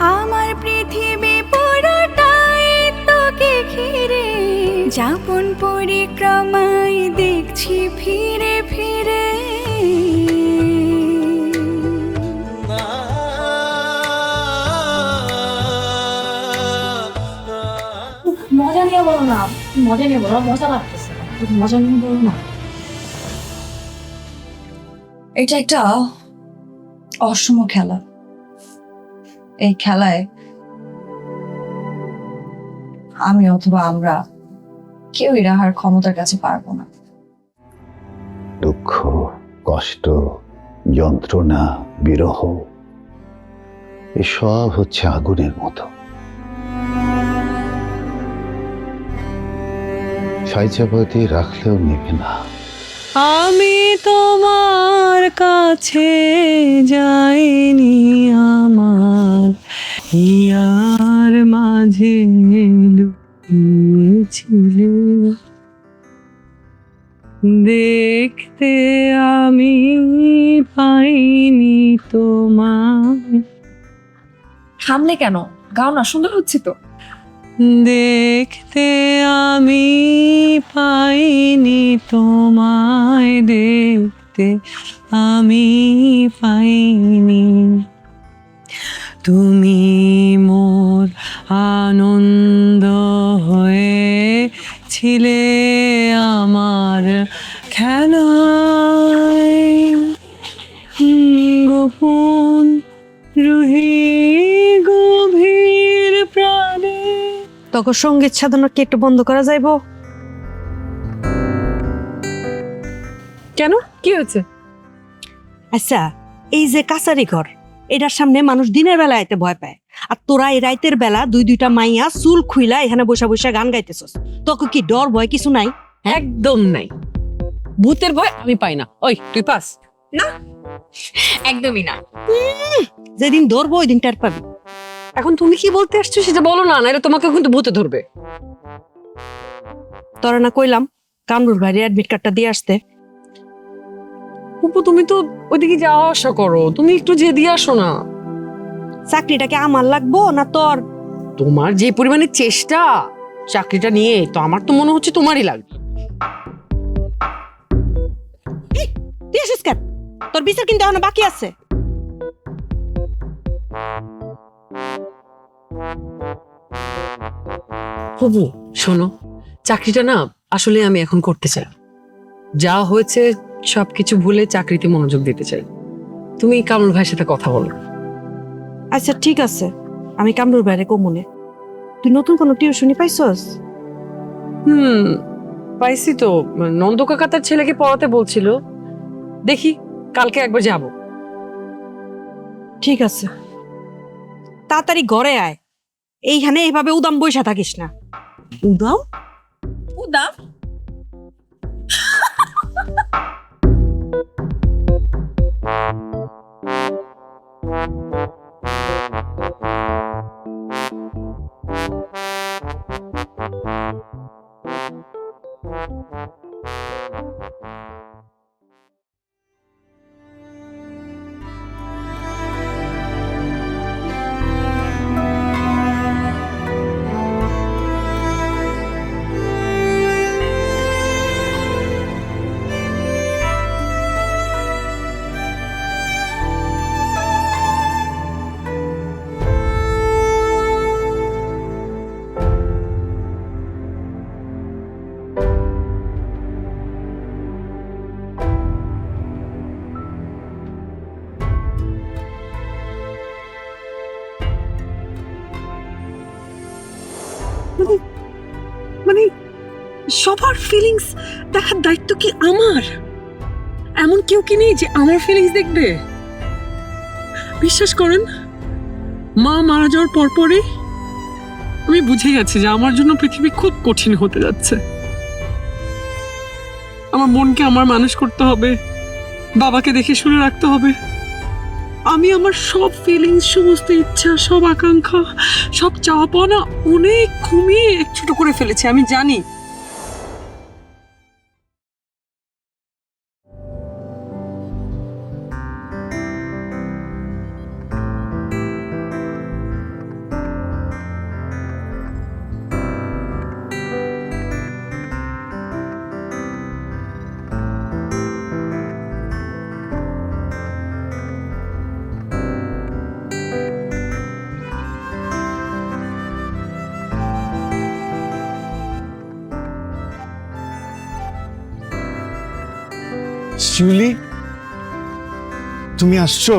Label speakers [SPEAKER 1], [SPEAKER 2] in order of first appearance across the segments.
[SPEAKER 1] আমার পৃথিবী পুরোটাই তোকে ঘিরে। যাপন পরিক্রমায় দেখছি ফিরে ফিরে।
[SPEAKER 2] মজা নিয়ে বলো না মজা নিয়ে বলো মজা লাগতেছে। মজা নিয়ে বলো না।
[SPEAKER 3] এটা একটা অসম খেলা। এই খেলায় আমি অথবা আমরা কেউই রাহার ক্ষমতার কাছে পারব না।
[SPEAKER 4] দুঃখ, কষ্ট, যন্ত্রণা, বিরহ, এসব হচ্ছে আগুনের মতো। সাইচাপাতি রাখলেও নেবে না।
[SPEAKER 5] আমি তোমার কাছে যাইনি আমার। হিয়ার মাঝে লুকিয়েছিলে। দেখতে আমি পাইনি তোমার
[SPEAKER 3] থামলে কেন? গাও না, সুন্দর হচ্ছে তো।
[SPEAKER 5] দেখতে আমি পাইনি তোমায় দেখতে, আমি পাইনি। তুমি মোর আনন্দ হয়ে ছিলে আমার খেলায়। গোপন রুহি
[SPEAKER 6] তখন সংগীত সাধনা কি একটু বন্ধ করা যাইব?
[SPEAKER 5] কেন? কি হয়েছে?
[SPEAKER 6] আচ্ছা এই যে কাছারি ঘর এটার সামনে মানুষ দিনের বেলা আইতে ভয় পায়। আর তোরা এই রাইতের বেলা দুই দুইটা মাইয়া চুল খুইলা এখানে বসে বসে গান গাইতেছস। তখন কি ডর ভয় কিছু নাই?
[SPEAKER 5] একদম নাই। ভূতের ভয় আমি পাই না। ওই তুই পাস।
[SPEAKER 3] না একদমই না।
[SPEAKER 6] যেদিন ধরবো ওই দিন টের পাবি।
[SPEAKER 5] এখন তুমি কি বলতে আসছো সেটা বলো না নাহলে তোমাকে কিন্তু ভূতে ধরবে।
[SPEAKER 6] তোরা না কইলাম কামরুর ভাইয়ের অ্যাডমিট কার্ডটা দিয়ে আসতে।
[SPEAKER 5] উপু তুমি তো ওইদিকে যাওয়া আসা করো তুমি একটু যে দিয়ে আসো না।
[SPEAKER 6] চাকরিটাকে আমার লাগবো না তোর?
[SPEAKER 5] তোমার যে পরিমাণে চেষ্টা চাকরিটা নিয়ে তো আমার তো মনে হচ্ছে তোমারই লাগবে।
[SPEAKER 6] তুই আসিস কেন? তোর বিচার কিন্তু এখনও বাকি আছে।
[SPEAKER 5] হবু শোনো চাকরিটা না আসলে আমি এখন করতে চাই। যা হয়েছে সবকিছু ভুলে চাকরিতে মনোযোগ দিতে চাই। তুমি কামরুল ভাইয়ের সাথে কথা বলো।
[SPEAKER 6] আচ্ছা ঠিক আছে। আমি কামরুর বাইরে কমুনে। তুই নতুন কোনো টিউশনি পাইছস?
[SPEAKER 5] হুম পাইছি তো। নন্দ কাকা তার ছেলেকে পড়াতে বলছিল। দেখি কালকে একবার যাব।
[SPEAKER 6] ঠিক আছে। তাড়াতাড়ি ঘরে আয়। এইখানে এইভাবে উদাম বইসা থাকিস না।
[SPEAKER 5] উদাম?
[SPEAKER 3] উদাম?
[SPEAKER 5] সবার ফিলিংস দেখার দায়িত্ব কি আমার? এমন কেউ কি নেই যে আমার ফিলিংস দেখবে? বিশ্বাস করেন,
[SPEAKER 7] মা মারা যাওয়ার পরপরই আমি বুঝে গেছি যে আমার জন্য পৃথিবী খুব কঠিন হতে যাচ্ছে। আমার মনকে আমার মানুষ করতে হবে, বাবাকে দেখে শুনে রাখতে হবে। আমি আমার সব ফিলিংস সমস্ত ইচ্ছা, সব আকাঙ্ক্ষা, সব চাওয়া পাওয়া অনেক কমিয়ে ছোট করে ফেলেছি, আমি জানি।
[SPEAKER 8] আসছো?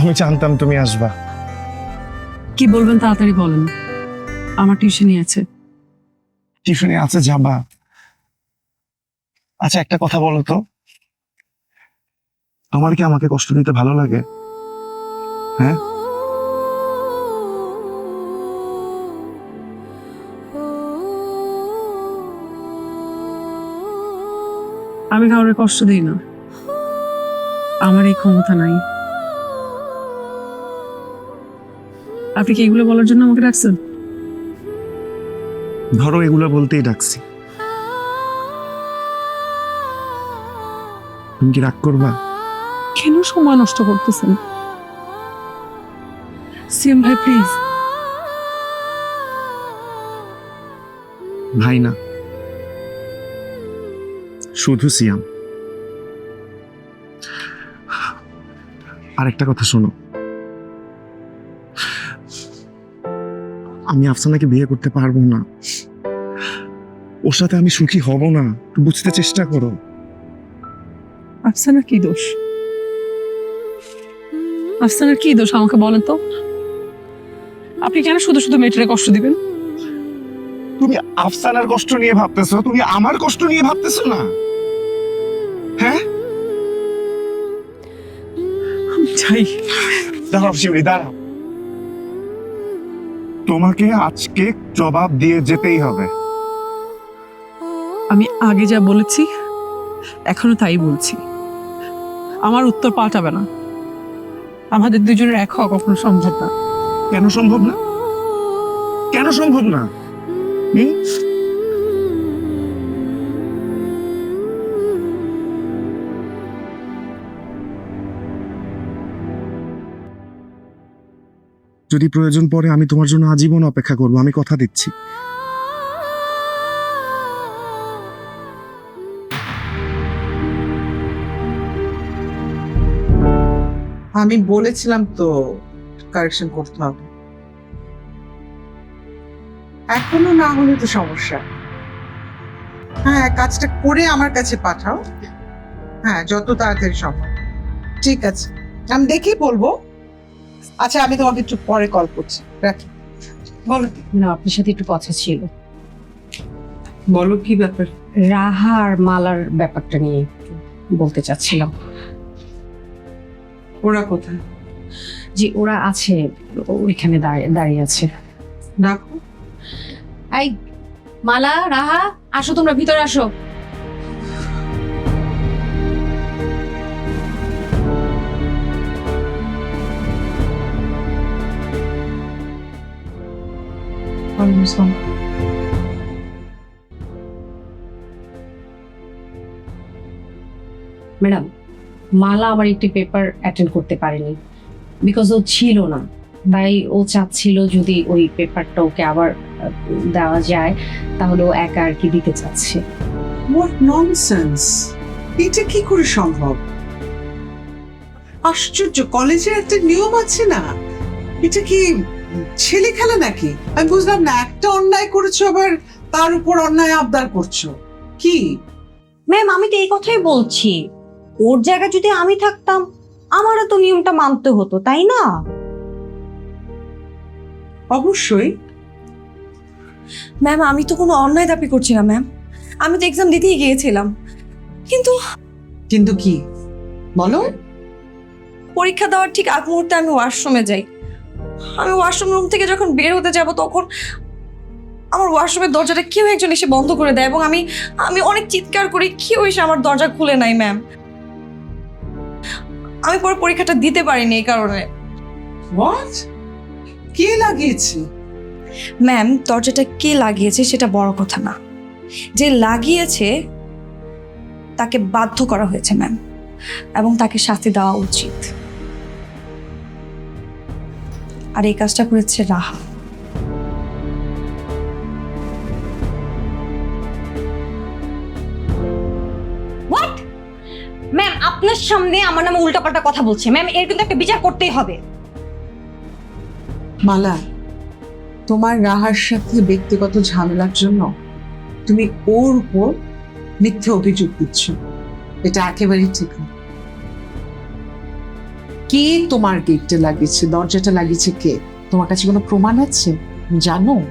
[SPEAKER 8] আমি জানতাম তুমি আসবা।
[SPEAKER 7] কি বলবেন তাড়াতাড়ি বলেন। আমার টিউশনই আছে।
[SPEAKER 8] টিফিনে আছে যাবা। আচ্ছা একটা কথা বলো তো। তোমার কি আমাকে কষ্ট দিতে ভালো লাগে? হ্যাঁ?
[SPEAKER 7] আমি কাউরে কষ্ট দিই না। আমার এই ক্ষমতা নাই। আপনি কি এগুলো বলার জন্য আমাকে ডাকছেন?
[SPEAKER 8] ধরো এগুলো বলতেই ডাকছি। তুমি কি রাগ করবা?
[SPEAKER 7] কেন সময় নষ্ট করতেছেন? সিএম ভাই প্লিজ।
[SPEAKER 8] ভাই না। শুধু সিয়াম আর একটা কথা শোনো। আমি আফসানাকে বিয়ে করতে পারব না। ওর সাথে আমি সুখী হব না। একটু বুঝতে চেষ্টা করো।
[SPEAKER 7] আফসানার কি দোষ? আফসানার কি দোষ আমাকে বলেন তো? আপনি কেন শুধু শুধু মেয়েটারে কষ্ট দিবেন?
[SPEAKER 8] তুমি আফসানার কষ্ট নিয়ে ভাবতেছো? তুমি আমার কষ্ট নিয়ে ভাবতেছো না?
[SPEAKER 7] চাই
[SPEAKER 8] দাঁড়াও শিবলি দাঁড়াও। তোমাকে আজকে জবাব দিয়ে যেতেই হবে।
[SPEAKER 7] আমি আগে যা বলেছি এখনও তাই বলছি। আমার উত্তর পাল্টাবে না। আমাদের দুজনের এক হওয়া কখনো সম্ভব না।
[SPEAKER 8] কেন সম্ভব না? কেন সম্ভব না? যদি প্রয়োজন পড়ে, আমি তোমার জন্য আজীবন অপেক্ষা করব, আমি কথা দিচ্ছি।
[SPEAKER 9] আমি বলেছিলাম তো কারেকশন করতে হবে। এখনও না হলে তো সমস্যা। হ্যাঁ কাজটা করে আমার কাছে পাঠাও। হ্যাঁ যত তাড়াতাড়ি সম্ভব। ঠিক আছে। আমি দেখেই বলব। আচ্ছা আমি তোমাকে একটু পরে কল করছি। রাখি। বলো।
[SPEAKER 10] না আপনার সাথে একটু কথা ছিল।
[SPEAKER 9] বলো কি ব্যাপার?
[SPEAKER 10] রাহা আর মালার ব্যাপারটা নিয়ে একটু বলতে চাচ্ছিলাম।
[SPEAKER 9] ওরা কোথায়?
[SPEAKER 10] যে ওরা আছে ওইখানে দাঁড়িয়ে দাঁড়িয়ে আছে।
[SPEAKER 9] ডাকো।
[SPEAKER 10] এই মালা রাহা আসো তোমরা ভিতরে আসো। ম্যাডাম মালা আমার একটি পেপার অ্যাটেন্ড করতে পারেনি বিকজ ও ছিল না। তাই ও চাচ্ছিল যদি ওই পেপারটা ওকে আবার দেওয়া যায় তাহলে ও একা আর কি দিতে চাচ্ছে।
[SPEAKER 9] হোয়াট ননসেন্স এটা কি করে সম্ভব? আশ্চর্য কলেজে একটা নিয়ম আছে না? এটা কি ছেলে খেলা নাকি? আমি বুঝলাম না একটা অন্যায় করেছ আবার তার উপর অন্যায় আবদার করছ। কি?
[SPEAKER 6] ম্যাম আমি তো এই কথাই বলছি। ওর জায়গায় যদি আমি থাকতাম আমারও তো নিয়মটা মানতে হতো তাই না?
[SPEAKER 9] অবশ্যই।
[SPEAKER 3] ম্যাম আমি তো কোনো অন্যায় দাবি করছি না ম্যাম আমি তো এক্সাম দিতেই গিয়েছিলাম। কিন্তু
[SPEAKER 9] কিন্তু কি? বলো।
[SPEAKER 3] পরীক্ষা দেওয়ার ঠিক আগ মুহূর্তে আমি ওয়াশরুমে যাই। আমি ওয়াশরুম রুম থেকে যখন বের হতে যাব তখন আমার ওয়াশরুমের দরজাটা কেউ একজন এসে বন্ধ করে দেয় এবং আমি আমি অনেক চিৎকার করি কেউ এসে আমার দরজা খুলে নাই ম্যাম আমি পরে পরীক্ষাটা দিতে পারিনি এই কারণে।
[SPEAKER 9] হোয়াট কে লাগিয়েছে?
[SPEAKER 3] ম্যাম দরজাটা কে লাগিয়েছে সেটা বড় কথা না। যে লাগিয়েছে তাকে বাধ্য করা হয়েছে ম্যাম এবং তাকে শাস্তি দেওয়া উচিত। আর এই কাজটা করেছে রাহা।
[SPEAKER 11] ম্যাম আপনার সামনে আমার নামে উল্টাপাল্টা কথা বলছে। ম্যাম এর কিন্তু একটা বিচার করতেই হবে।
[SPEAKER 9] মালা তোমার রাহার সাথে ব্যক্তিগত ঝামেলার জন্য তুমি ওর উপর মিথ্যে অভিযোগ দিচ্ছ। এটা একেবারেই ঠিক না। কে তোমার গেটটা লাগিয়েছে? দরজাটা লাগিয়েছে কে? তোমার কাছে কোনো প্রমাণ আছে? জানো?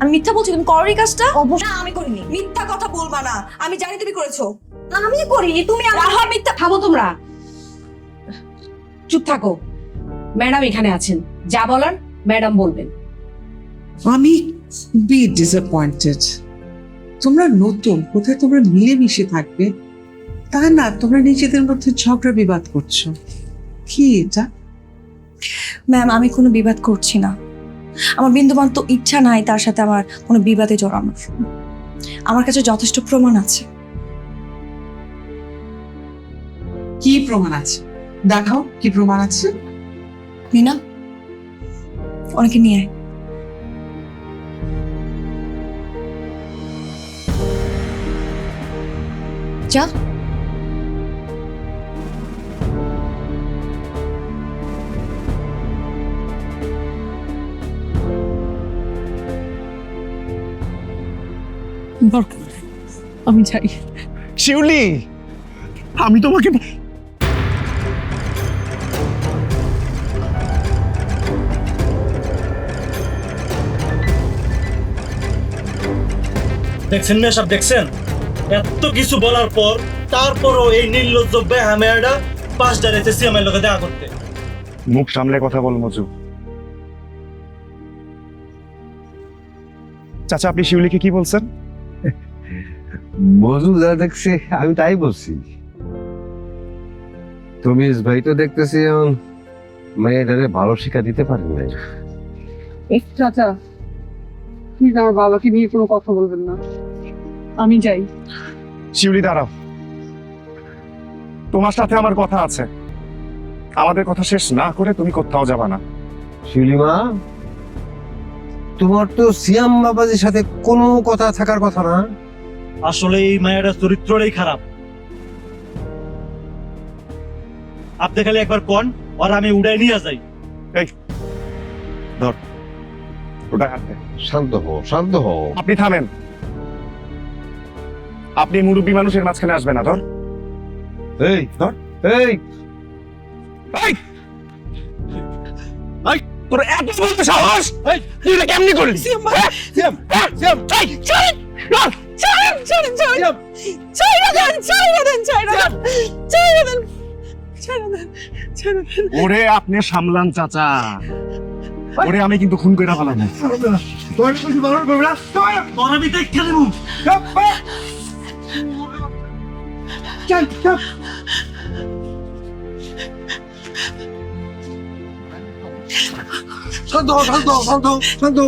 [SPEAKER 3] আমি মিথ্যা বলছি তুমি করো এই কাজটা?
[SPEAKER 11] অবশ্যই। আমি করিনি।
[SPEAKER 3] মিথ্যা কথা বলবা না। আমি জানি তুমি করেছ।
[SPEAKER 11] আমি করিনি। তুমি আমার
[SPEAKER 3] মিথ্যা
[SPEAKER 10] থামো তোমরা। চুপ থাকো। ম্যাডাম এখানে আছেন। যা বলার ম্যাডাম বলবেন।
[SPEAKER 9] আমি খুবই ডিসঅ্যাপয়েন্টেড তোমরা নতুন। কোথায় তোমরা মিলেমিশে থাকবে? তা না তোমরা নিজেদের মধ্যে ঝগড়া বিবাদ করছ। কি এটা?
[SPEAKER 3] ম্যাম আমি কোনো বিবাদ করছি না। আমার বিন্দুমাত্র ইচ্ছা নাই তার সাথে আমার কোনো বিবাদে জড়ানোর। আমার কাছে যথেষ্ট প্রমাণ আছে।
[SPEAKER 9] কি প্রমাণ আছে? দেখাও কি প্রমাণ আছে।
[SPEAKER 3] মিনা অনেকে নিয়ে আয়। যা।
[SPEAKER 7] দরকার নেই। আমি যাই।
[SPEAKER 8] শিউলি আমি তোমাকে
[SPEAKER 12] দেখছেন না সব দেখছেন? এত কিছু বলার পর তারপরও এই নির্লজ্জ বেহামেয়াটা পাঁচ ডাইরেছে সিএমের লোকে দেখা করতে।
[SPEAKER 8] মুখ সামলে কথা বল মজু। চাচা আপনি শিউলিকে কি বলছেন?
[SPEAKER 4] মজু যা দেখছি আমি তাই বলছি। তুমি ভাই তো দেখতেছি এখন মেয়েটারে ভালো শিক্ষা দিতে পারেন নাই।
[SPEAKER 7] চাচা প্লিজ আমার বাবাকে নিয়ে কোনো কথা বলবেন না। আমি যাই।
[SPEAKER 8] শিউলি দাঁড়াও। তোমার সাথে আমার কথা আছে। আমাদের কথা শেষ না করে তুমি কোথাও যাবা না।
[SPEAKER 4] শিউলিমা তোমার তো সিয়াম বাবাজির সাথে কোনো কথা থাকার কথা না।
[SPEAKER 12] আসলে এই মায়ের চরিত্রটাই খারাপ। আপনি খালি একবার কন আর আমি উড়াই নিয়ে যাই।
[SPEAKER 8] ওটা হাতে।
[SPEAKER 4] শান্ত হও শান্ত হও।
[SPEAKER 8] আপনি থামেন। আপনি মুরব্বী মানুষের মাঝখানে আসবেন না ধর।
[SPEAKER 4] এই
[SPEAKER 8] ধর।
[SPEAKER 4] এই।
[SPEAKER 8] এই! তোর এত বলতে সাহস! এই! তুই এটা কেমনি করলি? হ্যাঁ? সিয়াম সিয়াম এই ছাড়েন ছাড়েন ছাড়েন ছাড়েন
[SPEAKER 7] ছাইরা দেন ছাইরা দেন ছাইরা দেন। ছাইরা দেন ছাইরা দেন ছাইরা দেন।
[SPEAKER 8] ওরে আপনি সামলান চাচা। ওরে আমি কিন্তু খুন ফেলাম
[SPEAKER 12] তোর
[SPEAKER 4] শান্ত শান্ত।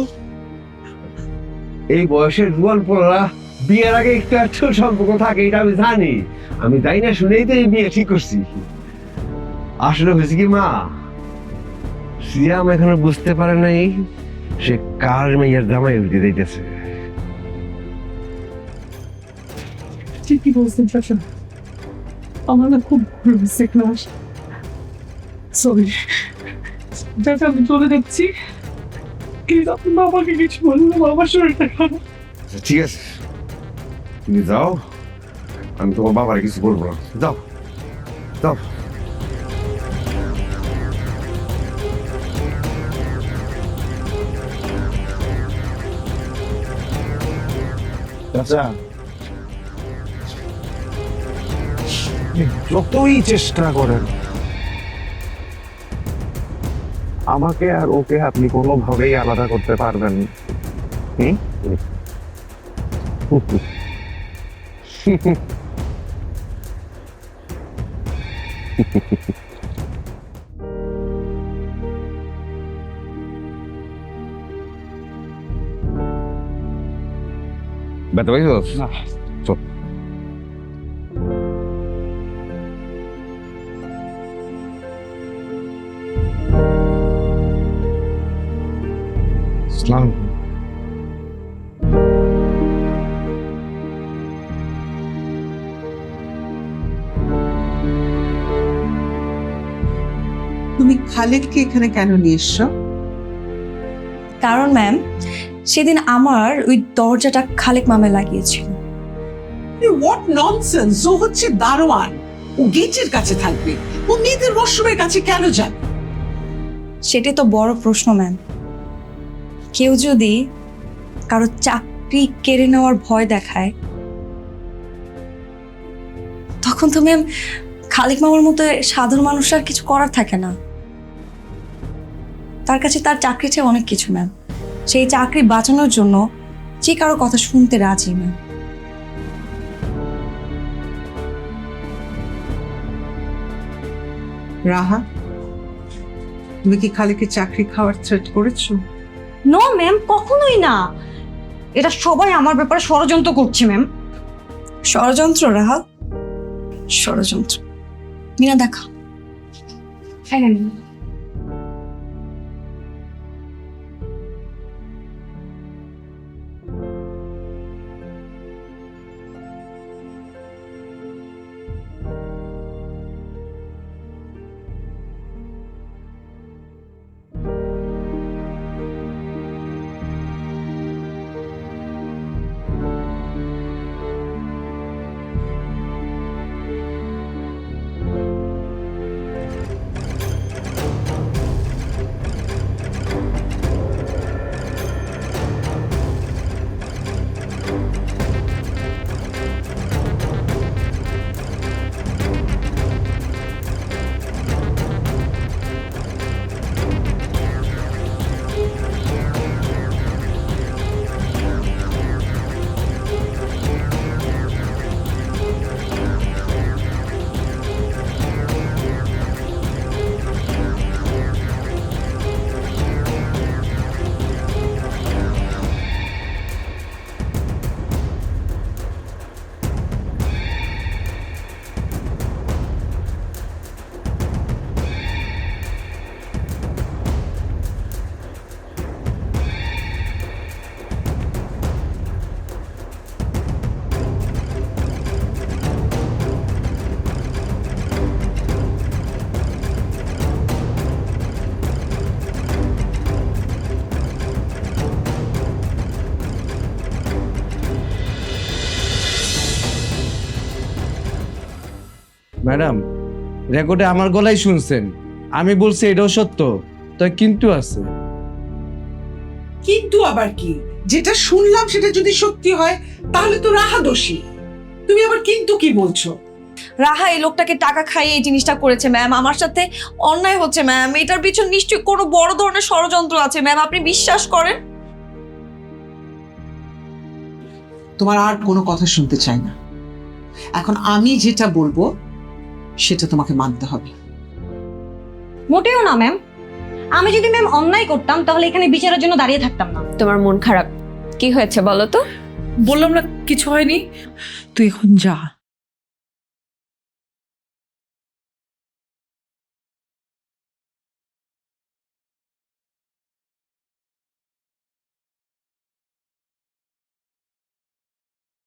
[SPEAKER 4] এই বয়সের জুয়ান পোলারা বিয়ের আগে একটু একটু সম্পর্ক থাকে এটা আমি জানি। আমি তাই না শুনেই তো এই বিয়ে ঠিক করছি। আসলে হয়েছে কি মা? সিয়াম এখনও বুঝতে পারে নাই সে কার মেয়ের জামাই উঠে দিতেছে
[SPEAKER 7] ঠিকই বলছেন চাচা আমার না খুব ভুল হয়েছে ক্লাস। সরি চাচা আমি চলে যাচ্ছি। কিন্তু আপনি বাবাকে কিছু বলুন বাবার শরীরটা খারাপ।
[SPEAKER 4] ঠিক আছে। তুমি যাও। আমি তোমার বাবার কিছু বলব না। যাও। যাও।
[SPEAKER 8] যতই চেষ্টা করেন, আমাকে আর ওকে আপনি কোনোভাবেই আলাদা করতে পারবেন। হুম?
[SPEAKER 4] ব্যথা পাইছস
[SPEAKER 8] না।
[SPEAKER 4] চল
[SPEAKER 8] ইসলাম
[SPEAKER 9] তুমি খালেককে এখানে কেন নিয়ে এসছো?
[SPEAKER 3] কারণ ম্যাম সেদিন আমার ওই দরজাটা খালেক মামে লাগিয়েছিল।
[SPEAKER 9] হোয়াট ননসেন্স ও হচ্ছে দারোয়ান। ও গেটের কাছে থাকবে। ও মেয়েদের ওয়াশরুমের কাছে কেন যাবে?
[SPEAKER 3] সেটাই তো বড় প্রশ্ন ম্যাম কেউ যদি কারও চাকরি কেড়ে নেওয়ার ভয় দেখায় তখন তো ম্যাম খালিক মামার মতো সাধারণ মানুষ আর কিছু করার থাকে না। তার কাছে তার চাকরি চেয়ে অনেক কিছু ম্যাম সেই চাকরি বাঁচানোর জন্য যে কারও কথা শুনতে রাজি ম্যাম
[SPEAKER 9] রাহা তুমি কি খালিকে চাকরি খাওয়ার থ্রেট করেছ?
[SPEAKER 11] নো ম্যাম কখনোই না। এটা সবাই আমার ব্যাপারে ষড়যন্ত্র করছে ম্যাম
[SPEAKER 3] ষড়যন্ত্র রাহা? ষড়যন্ত্র। মিনা দেখা
[SPEAKER 13] ম্যাডাম রেকর্ডে আমার গলাই শুনছেন। আমি বলছি এটাও সত্য তাই কিন্তু আছে।
[SPEAKER 9] কিন্তু আবার কি? যেটা শুনলাম সেটা যদি সত্যি হয় তাহলে তো রাহা দোষী। তুমি আবার কিন্তু কি বলছো?
[SPEAKER 3] রাহা এই লোকটাকে টাকা খাইয়ে এই জিনিসটা করেছে ম্যাম। আমার সাথে অন্যায় হচ্ছে ম্যাম। এটার পিছনে নিশ্চয়ই কোনো বড় ধরনের ষড়যন্ত্র আছে ম্যাম। আপনি বিশ্বাস করেন?
[SPEAKER 9] তোমার আর কোনো কথা শুনতে চাই না। এখন আমি যেটা বলব সেটা তোমাকে মানতে হবে।
[SPEAKER 11] মোটেও না ম্যাম আমি যদি ম্যাম অন্যায় করতাম তাহলে এখানে বিচারের জন্য দাঁড়িয়ে থাকতাম না।
[SPEAKER 14] তোমার মন খারাপ। কি হয়েছে বলো তো?
[SPEAKER 7] বললাম না কিছু হয়নি। তুই এখন যা।